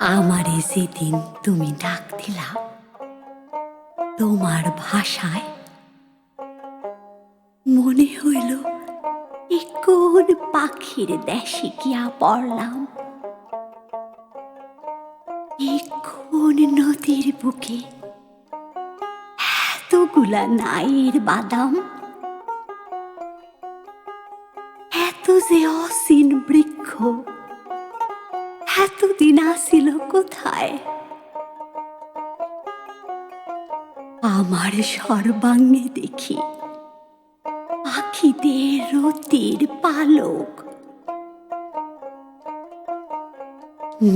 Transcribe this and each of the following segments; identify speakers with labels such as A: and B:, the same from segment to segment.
A: আমারে যেদিন তুমি ডাক দিলা, তোমার ভাষায় মনে হইল কোন পাখির দেশে গিয়া পড়লাম। কোন নদীর বুকে এতগুলা নাইয়ের বাদাম। এত যে অসীন বৃক্ষ, এতদিন আসিল কোথায় আমার সর্বাঙ্গে দেখি পাখিদের রতির পালক।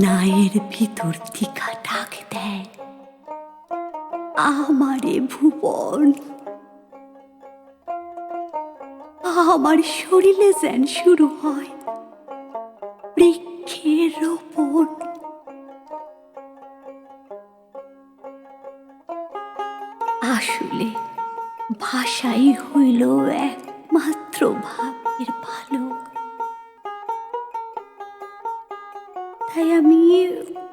A: নায়ের ভিতর থিকা ডাক দেয়, আমারে ভুবন। আমার শরীরে যেন শুরু হয় বৃক্ষের রোপণ। আসলে ভাষাই হইল একমাত্র ভাবের ভালো তাই আমি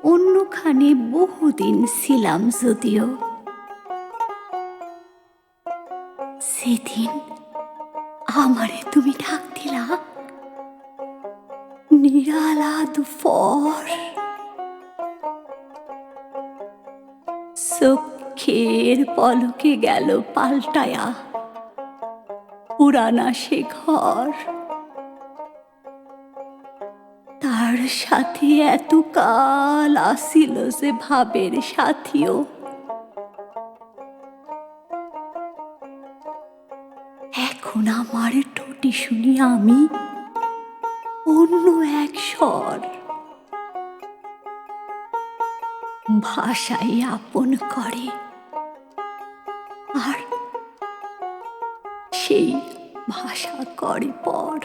A: অন্যখানে বহুদিন ছিলাম যদিও। সেদিন আমারে তুমি ডাক দিলা নিরালা দুফর চোখের পলকে গেল পাল্টায়া। পুরানা সে ঘর। তার সাথে এত কাল আসিল যে ভাবের সাথীও। এখন আমার ঠোঁটি শুনি আমি, অন্য এক স্বর। ভাষাই আপন করে। আর সেই ভাষা করে পর